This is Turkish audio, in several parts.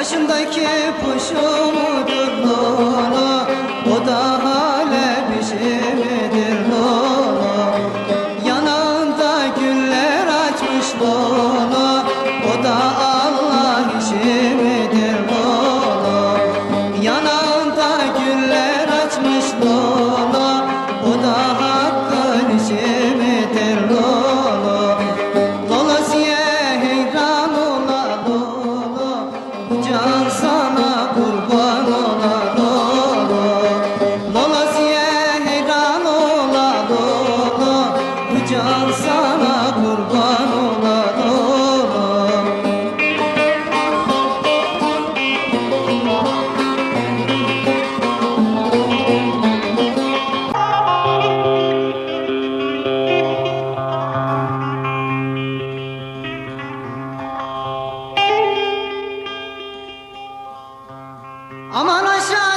Başındaki puşumudur Lola Aman aşağıdan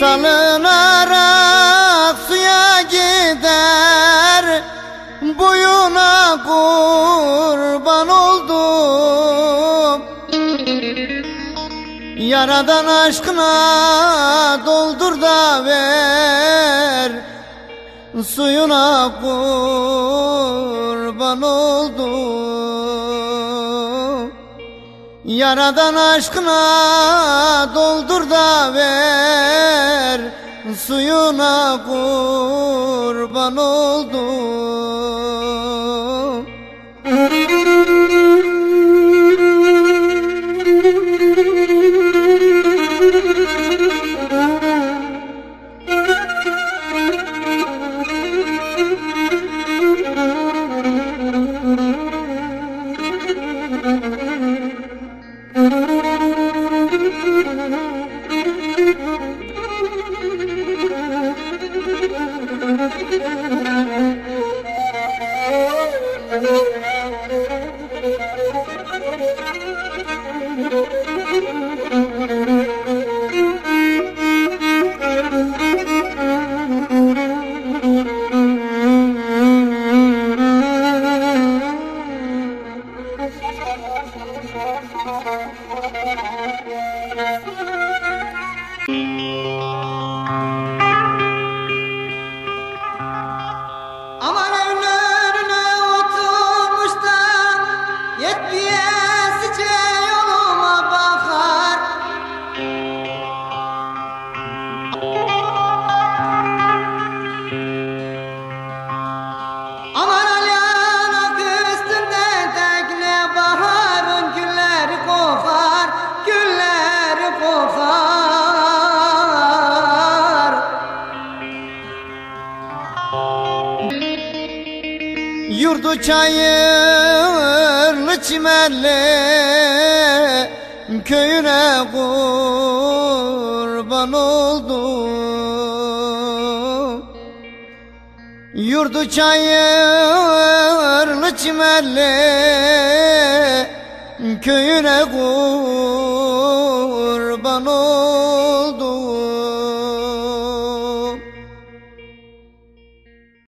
Salınarak suya gider. Boyuna kurban oldum. Yaradan aşkına doldur da ver. Suyuna kurban oldum Yaradan aşkına doldur da ver Suyuna kurban oldum. Aman Yetmeyesice yoluma bakar Yurdu çayırlı çimenli Köyüne kurban oldum. Yurdu çayırlı çimenli Köyüne kurban oldum